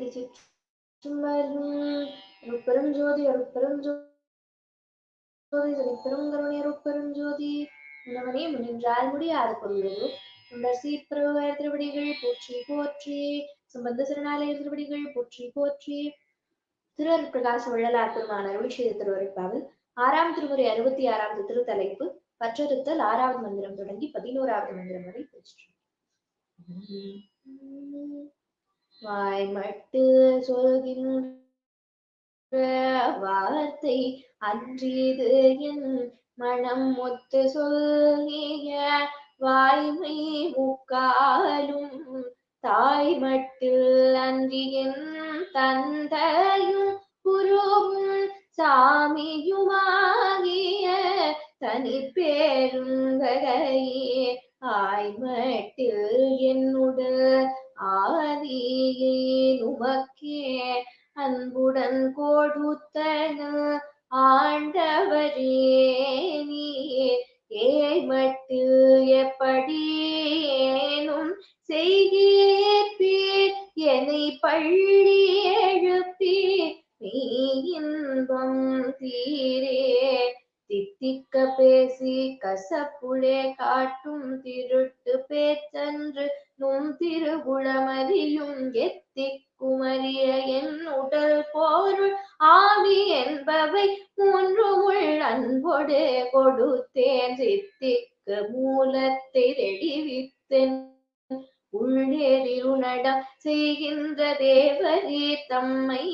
திருச்சிற்றம்பலம் அருட்பெரும் ஜோதி ஜோதி தனிப்பெரும் கருணை ஜோதி உணவனே முன்னின்றால் முடியாது உண்டர் திருவடிகள் போற்றி போற்றி சம்பந்த சரணாலய திருவடிகள் போற்றி போற்றி. திருவர் பிரகாச வள்ளலார் பெருமான அருள் செய்த திருவருட்பாவில். ஆறாம் திருமுறை அறுபத்தி ஆறாவது திருத்தலைப்பு. பற்றறுத்தல் ஆறாவது மந்திரம் தொடங்கி பதினோராவது மந்திரம் வரை பேசிட்டோம் வாய் மட்டு சொல்கின்ற வார்த்தை அன்றிது என் மனம் ஒத்து சொல்லிய வாய்மை முக்காலும் தாய் மட்டில் அன்றியின் தந்தையும் குருவும் சாமியுமாகிய தனி பேருந்தகையே. ஆய்மட்டில் என்னுடல் ஆதியை உமக்கே அன்புடன் கொடுத்தன ஆண்டவரே நீர் ஏமட்டில் எப்படியேனும் செய்கிறேன் என்னை பள்ளி பேசி கசப்புளே காட்டும் திருட்டு பேச்சன்று நும் திருகுளமறியும் எத்திக்குமரிய என் உடல் போருள் ஆவி என்பவை மூன்றுமுள் அன்போடு கொடுத்தேன் சித்திக்கு மூலத்தை தெளிவித்தேன் உள்ளேறிருணடம் செய்கின்ற தேவரே தம்மை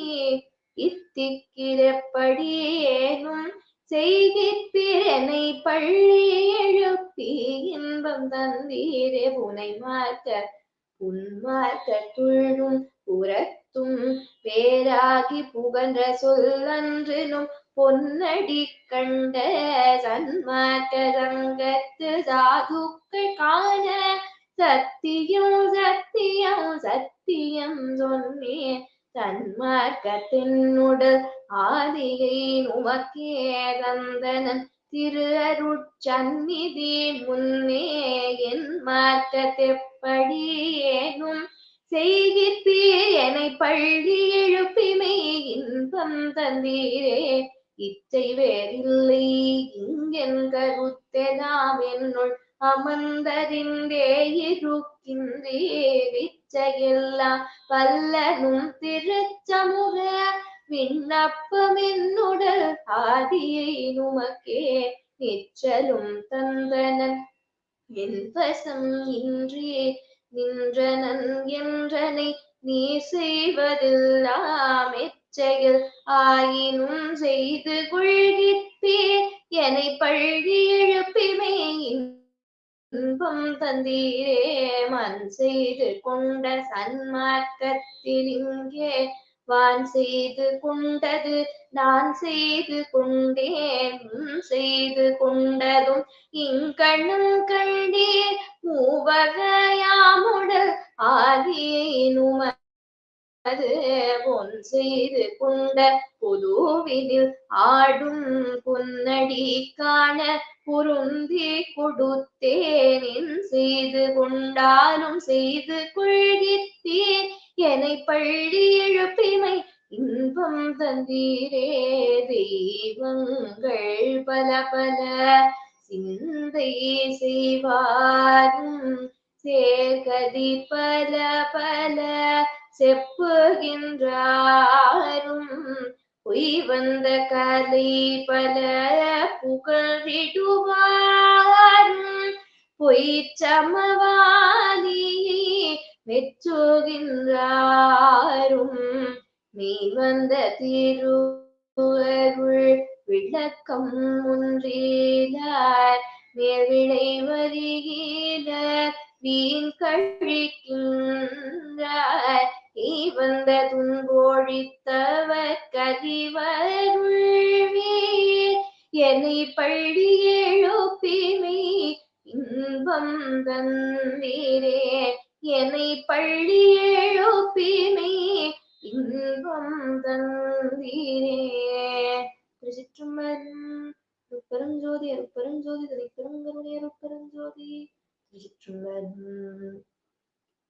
இத்திக்கிறப்படியேனும் செய்கிற்பிரனை பள்ளி எழுப்பி இன்பம் தந்தீரே. புனை மாற்ற புன்மார்க்க துள்ளும் புறத்தும் பேராகி புகன்ற சொல்லன்றினும் பொன்னடி கண்ட சன்மார்க்க சங்கத்து சாதுக்கள் காண சத்தியம் சத்தியம் சத்தியம் சொன்னேன் தன்மார்க்கத்தினுடல் ஆதியை உமக்கே தந்தனன் திரு அருட்சந்நிதி முன்னே என் மாற்றத்தெப்படியேனும் செய்கித்தீர் என பள்ளி எழுப்பிமை இன்பம் தந்தீரே. இச்சை வேறில்லை இங்கென் கருத்தெலாம் என்னுள் அமர்ந்தறிந்தே இருக்கும் இச்சையெல்லாம் பல்லனும் திருச்சமுக விண்ணப்பம் என்னுடல் ஆதியை நுமக்கே நிச்சலும் தந்தனன். என் வசம் இன்றே நின்றனன் என்றனை நீ செய்வதெல்லாம் எச்சையில் ஆயினும் செய்து கொள்கிற்பீர் என்னை பள்ளிய தந்தீரே மண் செய்து கொண்ட சன்மார்க்கத்தில் இங்கே வான் செய்து கொண்டது நான் செய்து கொண்டேன் செய்து கொண்டதும் இங்கண்ணும் கண்டீர் மூவகையாமுடல் ஆதியினுமன் அது பொன் செய்து கொண்ட புதுவிதில் ஆடும் புன்னடி காண பொருந்தி கொடுத்தேனின் செய்து கொண்டாலும் செய்து கொள்கித்தீர் என்னை பள்ளி எழுப்பினை இன்பம் தந்தீரே தெய்வங்கள் பல பல. சிந்தை செய்வாரும் சேர்கதி பல பல. செப்புகின்றாரும். பொய் வந்த கலை பல புகழிடுவாரும் பொய் சமவாதியை மெச்சுகின்றாரும். நீ வந்த திருவருள் விளக்கம் ஒன்றிலார். மேல்விளை வருகிற வீண் கழிக்கின்றார் நீ வந்த துன்போழித்தவர் கதிவருள்வீர் என்னை பள்ளி எழுப்பிமே இன்பம் தந்தீரே. என்னை பள்ளி எழுப்பிமே இன்பம் தந்தீரே. திருச்சிற்றம்பலம் பெருஞ்சோதி அருப்பெருஞ்சோதி தனி